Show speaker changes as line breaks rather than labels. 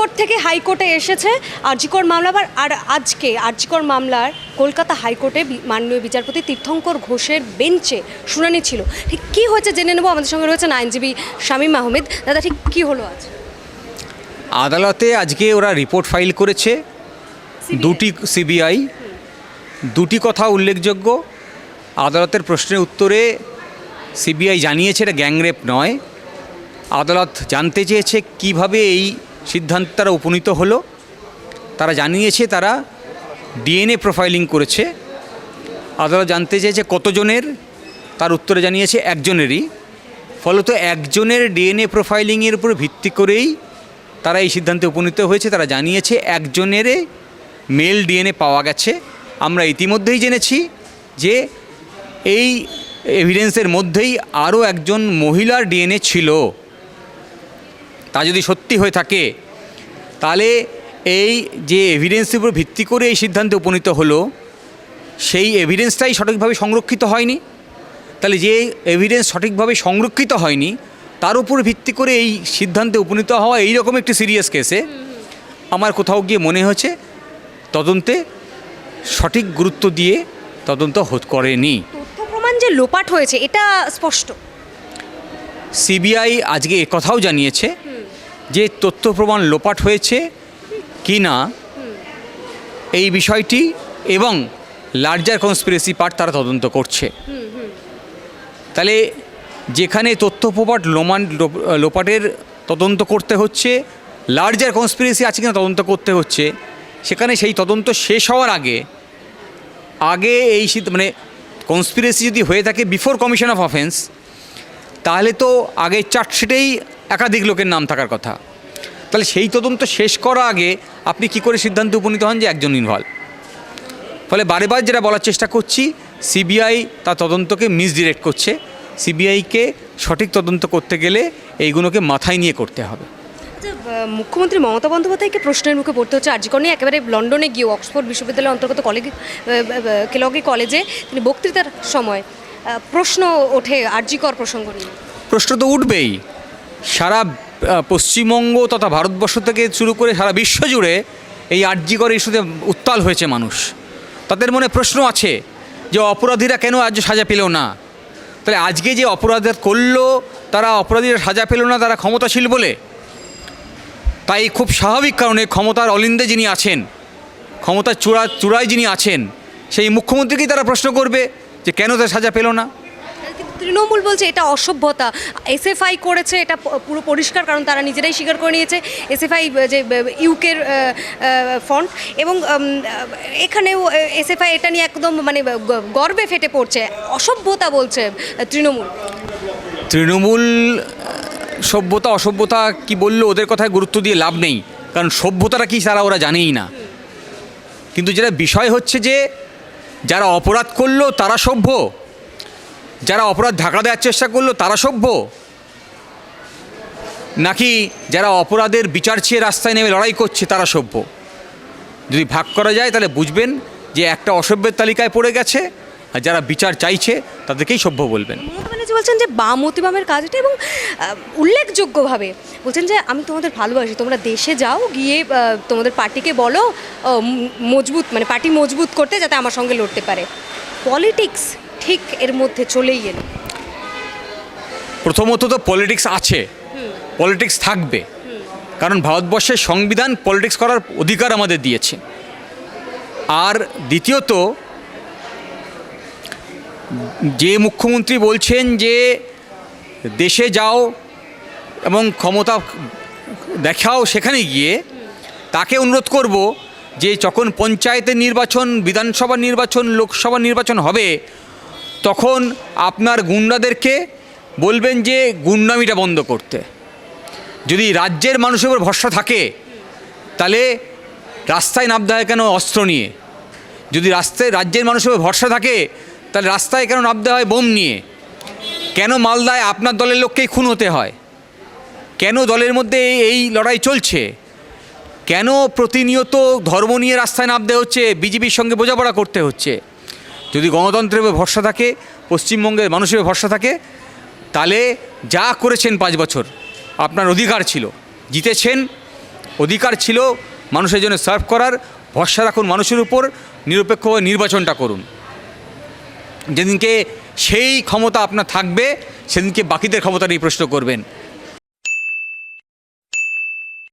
Court থেকে হাইকোর্টে এসেছে আরজিকর মামলা আর আজকে আরজিকর মামলার কলকাতা হাইকোর্টে মাননীয় বিচারপতি তীর্থঙ্কর ঘোষের বেঞ্চে শুনানি ছিল। ঠিক কী হয়েছে জেনে নেব? আমাদের সঙ্গে রয়েছেন আইনজীবী শামীম আহমেদ। দাদা ঠিক কী হলো আজ?
আদালতে আজকে ওরা রিপোর্ট ফাইল করেছে। দুটি সিবিআই। দুটি কথা উল্লেখযোগ্য। আদালতের প্রশ্নের উত্তরে সিবিআই জানিয়েছে এটা গ্যাংরেপ নয়। আদালত জানতে চেয়েছে কীভাবে এই সিদ্ধান্তে তারা উপনীত হলো। তারা জানিয়েছে, তারা ডিএনএ প্রোফাইলিং করেছে। আদালত জানতে চেয়েছে কতজনের, তার উত্তরে জানিয়েছে একজনেরই। ফলত একজনের ডিএনএ প্রোফাইলিংয়ের উপর ভিত্তি করেই তারা এই সিদ্ধান্তে উপনীত হয়েছে। তারা জানিয়েছে একজনের মেল ডিএনএ পাওয়া গেছে। আমরা ইতিমধ্যেই জেনেছি যে এই এভিডেন্সের মধ্যেই আরও একজন মহিলার ডিএনএ ছিল। তা যদি সত্যি হয়ে থাকে তাহলে এই যে এভিডেন্সের উপর ভিত্তি করে এই সিদ্ধান্তে উপনীত হলো সেই এভিডেন্সটাই সঠিকভাবে সংরক্ষিত হয়নি। তাহলে যে এভিডেন্স সঠিকভাবে সংরক্ষিত হয়নি তার উপর ভিত্তি করে এই সিদ্ধান্তে উপনীত হওয়া এই রকম একটি সিরিয়াস কেসে আমার কোথাও গিয়ে মনে হচ্ছে তদন্তে সঠিক গুরুত্ব দিয়ে তদন্ত করেনি।
তথ্য প্রমাণ যে লোপাট হয়েছে এটা স্পষ্ট।
সিবিআই আজকে কথাও জানিয়েছে যে তথ্য প্রমাণ লোপাট হয়েছে কি না, এই বিষয়টি এবং লার্জার কনস্পিরেসি পার্ট তারা তদন্ত করছে। তাহলে যেখানে তথ্য প্রপাট লোমান লোপ- লোপাটের তদন্ত করতে হচ্ছে, লার্জার কনস্পিরেসি আছে কিনা তদন্ত করতে হচ্ছে, সেখানে সেই তদন্ত শেষ হওয়ার আগে আগে এই মানে কনস্পিরেসি যদি হয়ে থাকে বিফোর কমিশন অফ অফেন্স, তাহলে তো আগে চার্জশিটেই একাধিক লোকের নাম থাকার কথা। তাহলে সেই তদন্ত শেষ করা আগে আপনি কি করে সিদ্ধান্তে উপনীত হন যে একজন ইনভলভ ফলে বারে বার যেটা বলার চেষ্টা করছি সিবিআই তার তদন্তকে মিসডিরেক্ট করছে। সিবিআইকে সঠিক তদন্ত করতে গেলে এইগুলোকে মাথায় নিয়ে করতে হবে।
আচ্ছা, মুখ্যমন্ত্রী মমতা বন্দ্যোপাধ্যায়কে প্রশ্নের মুখে পড়তে হচ্ছে আর্জিকর নিয়ে একেবারে লন্ডনে গিয়ে অক্সফোর্ড বিশ্ববিদ্যালয়ের অন্তর্গত কলেজ কেলগি কলেজে তিনি বক্তৃতার সময় প্রশ্ন ওঠে আর্জিকর প্রসঙ্গ নিয়ে।
প্রশ্ন তো উঠবেই। সারা পশ্চিমবঙ্গ তথা ভারতবর্ষ থেকে শুরু করে সারা বিশ্ব জুড়ে এই আর্যিকর ইস্যুতে উত্তাল হয়েছে মানুষ। তাদের মনে প্রশ্ন আছে যে অপরাধীরা কেন আজ সাজা পেল না? তাহলে আজকে যে অপরাধ করল, তারা অপরাধীরা সাজা পেল না, তারা ক্ষমতাশীল বলে? তাই খুব স্বাভাবিক কারণে ক্ষমতার অলিন্দে যিনি আছেন, ক্ষমতার চূড়া, চূড়ায় যিনি আছেন, সেই মুখ্যমন্ত্রীকেই তারা প্রশ্ন করবে যে কেন তার সাজা পেল না?
তৃণমূল বলছে এটা অসভ্যতা। এসএফআই করেছে, এটা পুরো পরিষ্কার কারণ তারা নিজেরাই স্বীকার করে নিয়েছে। এসএফআই যে ইউকের ফন্ড এবং এখানেও এসএফআই এটা নিয়ে একদম মানে গর্বে ফেটে পড়ছে। অসভ্যতা বলছে তৃণমূল।
তৃণমূল, সভ্যতা, অসভ্যতা কি বলল ওদের কথায় গুরুত্ব দিয়ে লাভ নেই। কারণ সভ্যতাটা কি তারা ওরা জানেই না। কিন্তু যেটা বিষয় হচ্ছে যে, যারা অপরাধ করল তারা সভ্য। যারা অপরাধ ঢাকা দেওয়ার চেষ্টা করল, তারা সভ্য। নাকি যারা অপরাধের বিচার চেয়ে রাস্তায় নেমে লড়াই করছে, তারা সভ্য। যদি ভাগ করা যায়, তাহলে বুঝবেন যে একটা অসভ্যের তালিকায় পড়ে গেছে, আর যারা বিচার চাইছে, তাদেরকেই সভ্য বলবেন।
বলছেন যে বাম অতিবামের কাজ এটা এবং উল্লেখযোগ্যভাবে বলছেন যে আমি তোমাদের ভালোবাসি, তোমরা দেশে যাও, গিয়ে তোমাদের পার্টিকে বলো মজবুত মানে পার্টি মজবুত করতে যাতে আমার সঙ্গে লড়তে পারে। পলিটিক্স ঠিক এর মধ্যে চলেই এলো।
প্রথমত তো পলিটিক্স আছে। পলিটিক্স থাকবে। কারণ ভারতবর্ষের সংবিধান পলিটিক্স করার অধিকার আমাদের দিয়েছে। আর দ্বিতীয়ত, যে মুখ্যমন্ত্রী বলছেন যে দেশে যাও এবং ক্ষমতা দেখাও সেখানে গিয়ে, তাকে অনুরোধ করব যে যখন পঞ্চায়েতের নির্বাচন, বিধানসভা নির্বাচন, লোকসভা নির্বাচন হবে তখন আপনার গুন্ডাদেরকে বলবেন যে গুন্ডামিটা বন্ধ করতে। যদি রাজ্যের মানুষের উপর ভরসা থাকে, তাহলে রাস্তায় নামতে হয় কেন অস্ত্র নিয়ে? যদি রাস্তায় রাজ্যের মানুষের উপর ভরসা থাকে, তাহলে রাস্তায় কেন নামতে হয় বোম নিয়ে? কেন মালদায় আপনার দলের লোককেই খুন হতে হয়? কেন দলের মধ্যে এই- লড়াই চলছে? কেন প্রতিনিয়ত ধর্ম নিয়ে রাস্তায় নামতে হচ্ছে, বিজেপির সঙ্গে বোঝাপড়া করতে হচ্ছে? যদি গণতন্ত্রের ভরসা থাকে, পশ্চিমবঙ্গের মানুষের ভরসা থাকে, তাহলে যা করেছেন পাঁচ বছর, আপনার অধিকার ছিল। জিতেছেন, অধিকার ছিল মানুষের জন্য সার্ভ করার, ভরসা রাখুন মানুষের উপর, নিরপেক্ষভাবে নির্বাচনটা করুন। যেদিনকে সেই ক্ষমতা আপনার থাকবে, সেদিনকে বাকিদের ক্ষমতা নিয়ে প্রশ্ন করবেন।